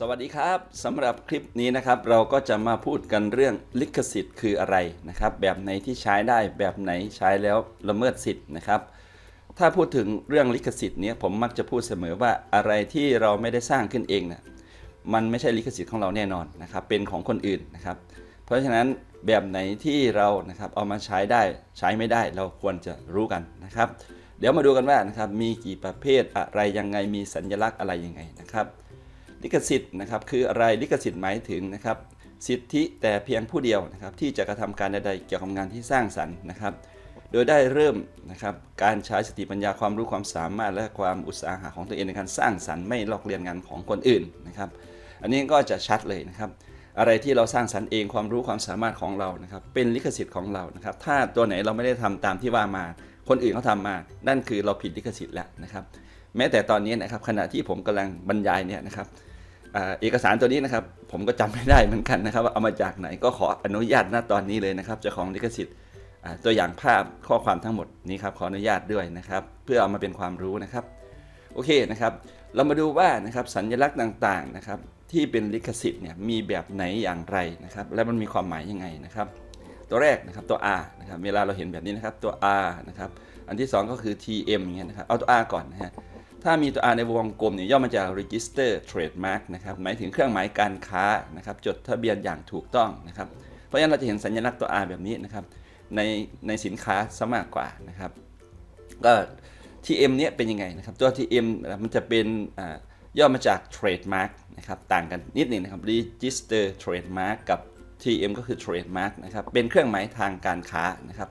สวัสดีครับสำหรับคลิปนี้นะครับเราก็จะมาพูดกันเรื่องลิขสิทธิ์คืออะไรนะครับ แบบไหนที่ใช้ได้แบบไหนใช้แล้วละเมิดสิทธิ์นะครับ ถ้าพูดถึงเรื่องลิขสิทธิ์เนี้ยผมมักจะพูดเสมอว่าอะไรที่เราไม่ได้สร้างขึ้นเองนะมันไม่ใช่ลิขสิทธิ์ของเราแน่นอนนะครับ เป็นของคนอื่นนะครับ เพราะฉะนั้นแบบไหนที่เรานะครับเอามาใช้ได้ใช้ไม่ได้เราควรจะรู้กันนะครับ เดี๋ยวมาดูกันว่านะครับมีกี่ประเภทอะไรยังไงมีสัญลักษณ์อะไรยังไงนะครับ ลิขสิทธิ์นะครับคืออะไรลิขสิทธิ์หมายถึงนะครับสิทธิแต่เพียงผู้เดียวนะครับที่จะกระทำการใดๆเกี่ยวกับงานที่สร้างสรรค์นะครับ โดยได้เริ่มนะครับการใช้สติปัญญาความรู้ความสามารถ และความอุตสาหะของตัวเองในการสร้างสรรค์ไม่ลอกเลียนงานของคนอื่นนะครับ อันนี้ก็จะชัดเลยนะครับ อะไรที่เราสร้างสรรค์เองความรู้ความสามารถของเรานะครับ เป็นลิขสิทธิ์ของเรานะครับ ถ้าตัวไหนเราไม่ได้ทำตามที่ว่ามา คนอื่นเขาทำมา นั่นคือเราผิดลิขสิทธิ์แล้วนะครับ แม้แต่ตอนนี้นะครับขณะที่ผมกำลังบรรยายเนี่ยนะครับ เอกสารตัวนี้นะครับ ผมก็จำไม่ได้เหมือนกันนะครับว่าเอามาจากไหนก็ขออนุญาตณตอนนี้เลยนะครับเจ้าของลิขสิทธิ์ตัวอย่างภาพข้อความทั้งหมดนี้ครับขออนุญาตด้วยนะครับ เพื่อเอามาเป็นความรู้นะครับ โอเคนะครับ เรามาดูว่านะครับสัญลักษณ์ต่างๆนะครับที่เป็นลิขสิทธิ์เนี่ยมีแบบไหนอย่างไรนะครับ และมันมีความหมายยังไงนะครับ ตัวแรกนะครับตัว R นะครับเวลาเราเห็นแบบนี้นะครับตัว R นะครับอันที่สองก็คือ TM อย่างเงี้ยนะครับเอาตัว R ก่อนนะฮะ ถ้ามีตัว R ในวงกลมเนี่ยย่อมาจาก Register Trademark นะครับหมายถึงเครื่องหมายการค้านะครับจดทะเบียนอย่างถูกต้องนะครับเพราะฉะนั้นเราจะเห็นสัญลักษณ์ตัว R แบบนี้นะครับในในสินค้าซะมากกว่านะครับก็ TM เนี้ยเป็นยังไงนะครับตัว TM มันจะเป็นอ่าย่อมาจาก Trademark นะครับต่างกันนิดหนึ่งนะครับ Register Trademark กับ TM ก็คือ Trademark นะครับเป็นเครื่องหมายทางการค้านะครับ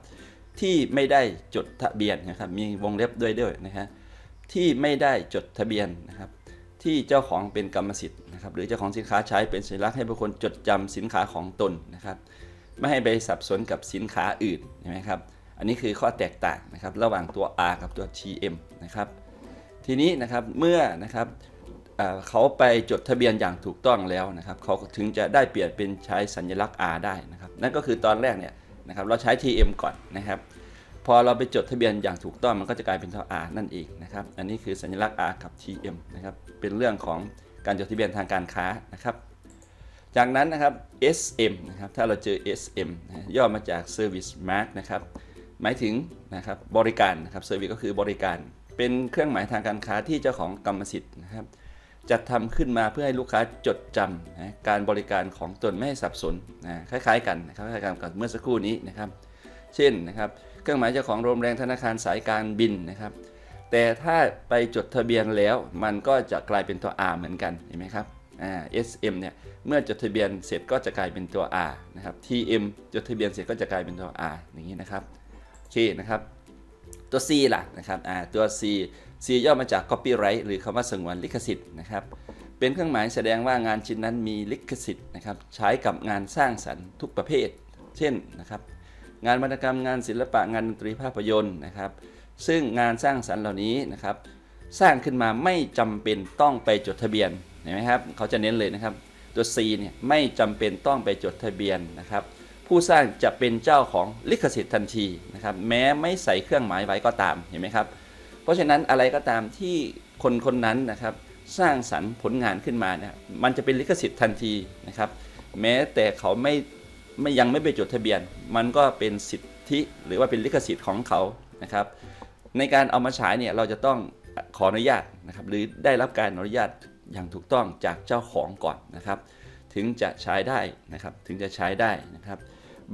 ที่ไม่ได้จดทะเบียนนะครับมีวงเล็บด้วยด้วยนะฮะ ที่ไม่ได้จดทะเบียนนะครับ ที่เจ้าของเป็นกรรมสิทธิ์นะครับ หรือเจ้าของสินค้าใช้เป็นสัญลักษณ์ให้บุคคลจดจำสินค้าของตนนะครับ ไม่ให้ไปสับสนกับสินค้าอื่นใช่ไหมครับ อันนี้คือข้อแตกต่างนะครับ ระหว่างตัว R กับตัว TM นะครับ ทีนี้นะครับเมื่อนะครับเอ่อเขาไปจดทะเบียนอย่างถูกต้องแล้วนะครับเขาถึงจะได้เปลี่ยนเป็นใช้สัญลักษณ์ R ได้นะครับ นั่นก็คือตอนแรกเนี่ยนะครับเราใช้ TM ก่อนนะครับ พอเราไปจดทะเบียนอย่างถูกต้องมันก็จะกลายเป็นตัว R นั่นเองนะครับ อันนี้คือสัญลักษณ์ R กับ TM นะครับ เป็นเรื่องของการจดทะเบียนทางการค้านะครับ จากนั้นนะครับ SM นะครับ ถ้าเราเจอ SM ย่อมาจาก Service Mark นะครับ หมายถึงนะครับบริการนะครับ Service ก็คือบริการ เป็นเครื่องหมายทางการค้าที่เจ้าของกรรมสิทธิ์นะครับจัดทำขึ้นมาเพื่อให้ลูกค้าจดจำนะการบริการของตนไม่ให้สับสนนะคล้ายๆกันนะครับคล้ายๆกันกับเมื่อสักครู่นี้นะครับ เช่นนะครับ เครื่องหมายเจ้าของโรงแรมธนาคารสายการบินนะครับ แต่ถ้าไปจดทะเบียนแล้วมันก็จะกลายเป็นตัว R เหมือนกันเห็นไหมครับอ่า SM เนี่ยเมื่อจดทะเบียนเสร็จก็จะกลายเป็นตัว R นะครับ TM จดทะเบียนเสร็จก็จะกลายเป็นตัว R อย่างนี้นะครับโอเคนะครับ ตัว C ล่ะนะครับอ่าตัว C C ย่อมาจาก copyright หรือคำว่าสงวนลิขสิทธิ์นะครับเป็นเครื่องหมายแสดงว่างานชิ้นนั้นมีลิขสิทธิ์นะครับใช้กับงานสร้างสรรค์ทุกประเภท เช่นนะครับ งานวรรณกรรมงานศิลปะงานดนตรีภาพยนตร์นะครับ ซึ่งงานสร้างสรรค์เหล่านี้นะครับ สร้างขึ้นมาไม่จำเป็นต้องไปจดทะเบียนเห็นไหมครับเขาจะเน้นเลยนะครับ ตัว C เนี่ยไม่จำเป็นต้องไปจดทะเบียนนะครับ ผู้สร้างจะเป็นเจ้าของลิขสิทธิ์ทันทีนะครับ แม้ไม่ใส่เครื่องหมายไว้ก็ตามเห็นไหมครับ เพราะฉะนั้นอะไรก็ตามที่คนคนนั้นนะครับสร้างสรรค์ผลงานขึ้นมาเนี่ยมันจะเป็นลิขสิทธิ์ทันทีนะครับ แม้แต่เขาไม่ ไม่ยังไม่ไปจดทะเบียน มันก็เป็นสิทธิหรือว่าเป็นลิขสิทธิ์ของเขานะครับ ในการเอามาฉายเนี่ยเราจะต้องขออนุญาตนะครับหรือได้รับการอนุญาตอย่างถูกต้องจากเจ้าของก่อนนะครับ ถึงจะใช้ได้นะครับถึงจะใช้ได้นะครับ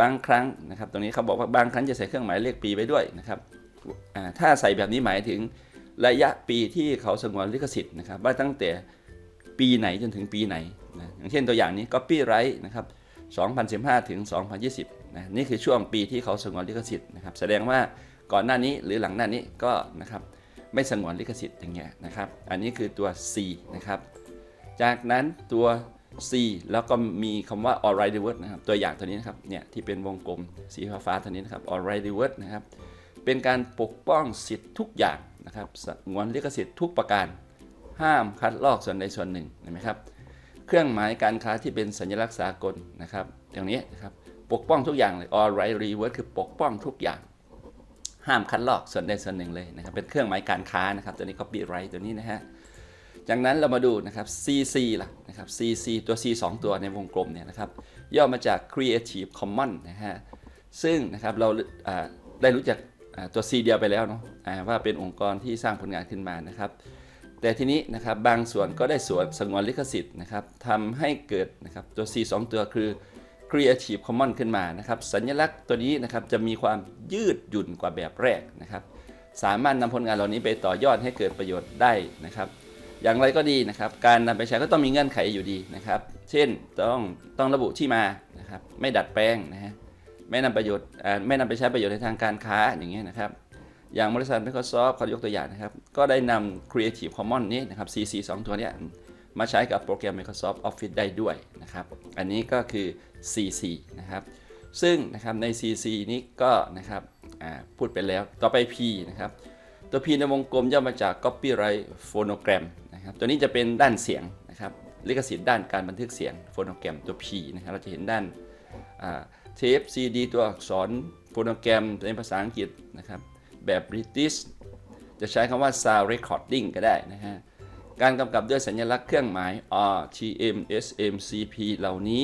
บางครั้งนะครับ ตรงนี้เขาบอกว่าบางครั้งจะใส่เครื่องหมายเลขปีไว้ด้วยนะครับถ้าใส่แบบนี้หมายถึงระยะปีที่เขาสงวนลิขสิทธิ์นะครับ ว่าตั้งแต่ปีไหนจนถึงปีไหนนะอย่างเช่นตัวอย่างนี้ copyright นะครับ 2015 ถึง 2020นะนี่คือช่วงปีที่เขาสงวนลิขสิทธิ์นะครับแสดงว่าก่อนหน้านี้หรือหลังหน้านี้ก็นะครับไม่สงวนลิขสิทธิ์อย่างเงี้ยนะครับ อันนี้คือตัว C นะครับ จากนั้นตัว C แล้วก็มีคำว่า alright reward นะครับตัวอย่างตัวนี้นะครับเนี่ยที่เป็นวงกลมสีฟ้าๆตัวนี้นะครับ alright reward นะครับเป็นการปกป้องสิทธิ์ทุกอย่างนะครับสงวนลิขสิทธิ์ทุกประการ ห้ามคัดลอกส่วนใดส่วนหนึ่งเห็นไหมครับ เครื่องหมายการค้าที่เป็นสัญลักษณ์สากลนะครับ อย่างนี้นะครับปกป้องทุกอย่างเลย all right reward คือปกป้องทุกอย่าง ห้ามคัดลอกส่วนใดส่วนหนึ่งเลยนะครับ เป็นเครื่องหมายการค้านะครับ ตัวนี้ copyright ตัวนี้นะฮะจากนั้นเรามาดูนะครับ CC ล่ะนะครับ CC ตัว C 2 ตัวในวงกลมเนี่ยนะครับ ย่อมาจาก Creative Commons นะฮะ ซึ่งนะครับเราได้รู้จักตัว C เดียวไปแล้วเนาะว่าเป็นองค์กรที่สร้างผลงานขึ้นมานะครับ แต่ทีนี้นะครับบางส่วนก็ได้ส่วนสงวนลิขสิทธิ์นะครับทำให้เกิดนะครับตัว C 2 ตัวคือ Creative Commons ขึ้นมานะครับสัญลักษณ์ตัวนี้นะครับจะมีความยืดหยุ่นกว่าแบบแรกนะครับสามารถนำผลงานเหล่านี้ไปต่อยอดให้เกิดประโยชน์ได้นะครับ อย่างไรก็ดีนะครับ การนำไปใช้ก็ต้องมีเงื่อนไขอยู่ดีนะครับ เช่นต้องต้องระบุที่มานะครับ ไม่ดัดแปลงนะฮะไม่นำประโยชน์ไม่นำไปใช้ประโยชน์ในทางการค้าอย่างเงี้ยนะครับ อย่างบริษัท Microsoft เขายกตัวอย่างนะครับ ก็ได้นำ Creative Commons นี้นะครับ CC 2 ตัวนี้มาใช้กับโปรแกรม Microsoft Office ได้ด้วยนะครับ อันนี้ก็คือ CC นะครับ ซึ่งนะครับใน CC นี้ก็นะครับพูดไปแล้ว ต่อไป P นะครับ ตัว P ในวงกลมย่อมาจาก Copyright Phonogram นะครับ ตัวนี้จะเป็นด้านเสียงนะครับ ลิขสิทธิ์ด้านการบันทึกเสียง Phonogram ตัว P นะครับ เราจะเห็นด้านเทป CD ตัวอักษร Phonogram ในภาษาอังกฤษนะครับ แบบ British จะใช้คำว่า Sound Recording ก็ได้นะฮะ การกำกับด้วยสัญลักษณ์เครื่องหมาย R T M S M C P เหล่านี้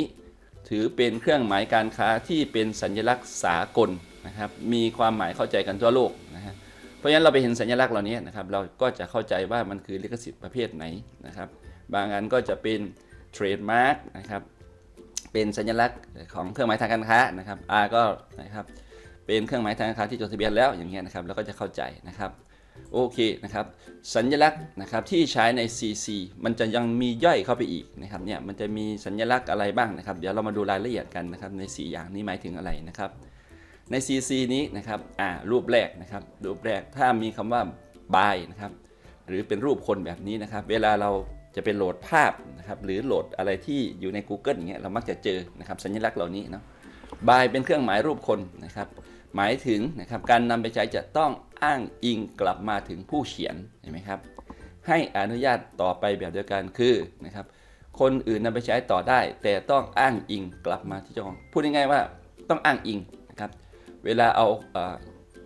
ถือเป็นเครื่องหมายการค้าที่เป็นสัญลักษณ์สากลนะครับ มีความหมายเข้าใจกันทั่วโลกนะฮะ เพราะฉะนั้นเราไปเห็นสัญลักษณ์เหล่านี้นะครับ เราก็จะเข้าใจว่ามันคือลิขสิทธิ์ประเภทไหนนะครับ บางอันก็จะเป็นเทรดมาร์กนะครับ เป็นสัญลักษณ์ของเครื่องหมายทางการค้านะครับ R ก็นะครับ เป็นเครื่องหมายทางการค้าที่จดทะเบียนแล้วอย่างเงี้ยนะครับเราก็จะเข้าใจนะครับโอเคนะครับสัญลักษณ์นะครับที่ใช้ใน CC มันจะยังมีย่อยเข้าไปอีกนะครับเนี่ยมันจะมีสัญลักษณ์อะไรบ้างนะครับ เดี๋ยวเรามาดูรายละเอียดกันนะครับใน 4 อย่างนี้หมายถึงอะไรนะครับใน CC นี้นะครับอ่ารูปแรกนะครับรูปแรกถ้ามีคำว่า by นะครับหรือเป็นรูปคนแบบนี้นะครับ เวลาเราจะไปโหลดภาพนะครับหรือโหลดอะไรที่อยู่ใน Google อย่างเงี้ยเรามักจะเจอนะครับสัญลักษณ์เหล่านี้เนาะบายเป็นเครื่องหมายรูปคนนะครับ หมายถึงนะครับการนำไปใช้จะต้องอ้างอิงกลับมาถึงผู้เขียนเห็นไหมครับ ให้อนุญาตต่อไปแบบเดียวกันคือนะครับ คนอื่นนำไปใช้ต่อได้ แต่ต้องอ้างอิงกลับมาที่เจ้าของพูดง่ายๆว่าต้องอ้างอิงนะครับ เวลาเอาเอ่อ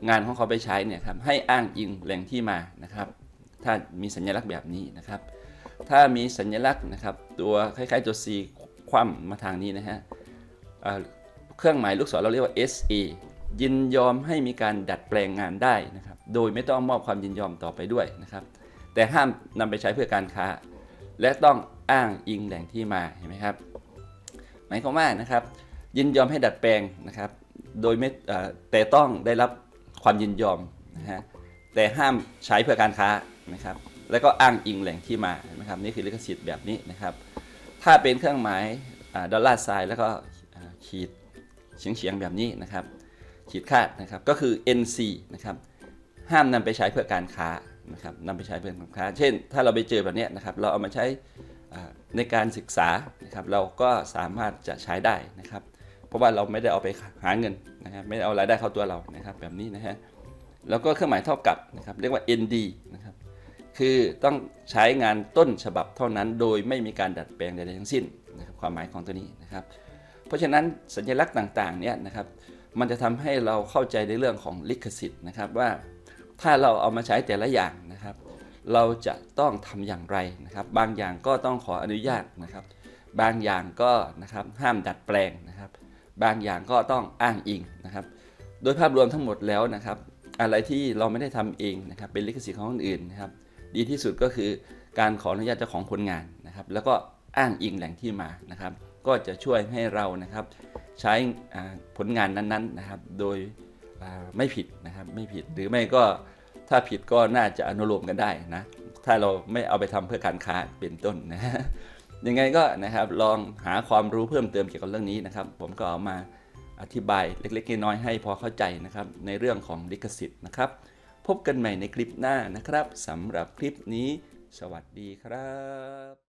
งานของเขาไปใช้เนี่ยครับให้อ้างอิงแหล่งที่มานะครับ ถ้ามีสัญลักษณ์แบบนี้นะครับ ถ้ามีสัญลักษณ์นะครับ ตัวคล้ายๆตัว C คว่ำมาทางนี้นะฮะเครื่องหมายลูกศรเราเรียกว่า SA ยินยอมให้มีการดัดแปลงงานได้นะครับ โดยไม่ต้องมอบความยินยอมต่อไปด้วยนะครับ แต่ห้ามนำไปใช้เพื่อการค้า และต้องอ้างอิงแหล่งที่มาเห็นไหมครับ หมายความว่านะครับ ยินยอมให้ดัดแปลงนะครับ โดยไม่แต่ต้องได้รับความยินยอมนะฮะแต่ห้ามใช้เพื่อการค้านะครับ แล้วก็อ้างอิงแหล่งที่มาเห็นไหมครับ นี่คือลิขสิทธิ์แบบนี้นะครับ ถ้าเป็นเครื่องหมายดอลลาร์ไซน์แล้วก็ขีดเฉียงๆแบบนี้นะครับ ขีดคาดนะครับก็คือ NC นะครับห้ามนำไปใช้เพื่อการค้านะครับนำไปใช้เพื่อการค้า เช่น ถ้าเราไปเจอแบบนี้นะครับเราเอามาใช้ในการศึกษานะครับเราก็สามารถจะใช้ได้นะครับ เพราะว่าเราไม่ได้เอาไปหาเงินนะครับไม่ได้เอารายได้เข้าตัวเรานะครับแบบนี้นะฮะแล้วก็เครื่องหมายเท่ากับนะครับเรียกว่า ND นะครับคือต้องใช้งานต้นฉบับเท่านั้น โดยไม่มีการดัดแปลงใดๆทั้งสิ้นนะครับความหมายของตัวนี้นะครับ เพราะฉะนั้นสัญลักษณ์ต่างๆเนี่ยนะครับ มันจะทำให้เราเข้าใจในเรื่องของลิขสิทธิ์นะครับว่าถ้าเราเอามาใช้แต่ละอย่างนะครับ เราจะต้องทำอย่างไรนะครับ บางอย่างก็ต้องขออนุญาตนะครับ บางอย่างก็นะครับห้ามดัดแปลงนะครับ บางอย่างก็ต้องอ้างอิงนะครับ โดยภาพรวมทั้งหมดแล้วนะครับ อะไรที่เราไม่ได้ทำเองนะครับ เป็นลิขสิทธิ์ของคนอื่นนะครับ ดีที่สุดก็คือการขออนุญาตเจ้าของผลงานนะครับ แล้วก็อ้างอิงแหล่งที่มานะครับ ก็จะช่วยให้เรานะครับ ใช้ผลงานนั้นๆนะครับ โดยไม่ผิดนะครับไม่ผิดหรือไม่ก็ถ้าผิดก็น่าจะอนุโลมกันได้นะถ้าเราไม่เอาไปทำเพื่อการค้าเป็นต้นนะยังไงก็นะครับลองหาความรู้เพิ่มเติมเกี่ยวกับเรื่องนี้นะครับ ผมก็เอามาอธิบายเล็กๆน้อยๆให้พอเข้าใจนะครับ ในเรื่องของลิขสิทธิ์นะครับ พบกันใหม่ในคลิปหน้านะครับสำหรับคลิปนี้ สวัสดีครับ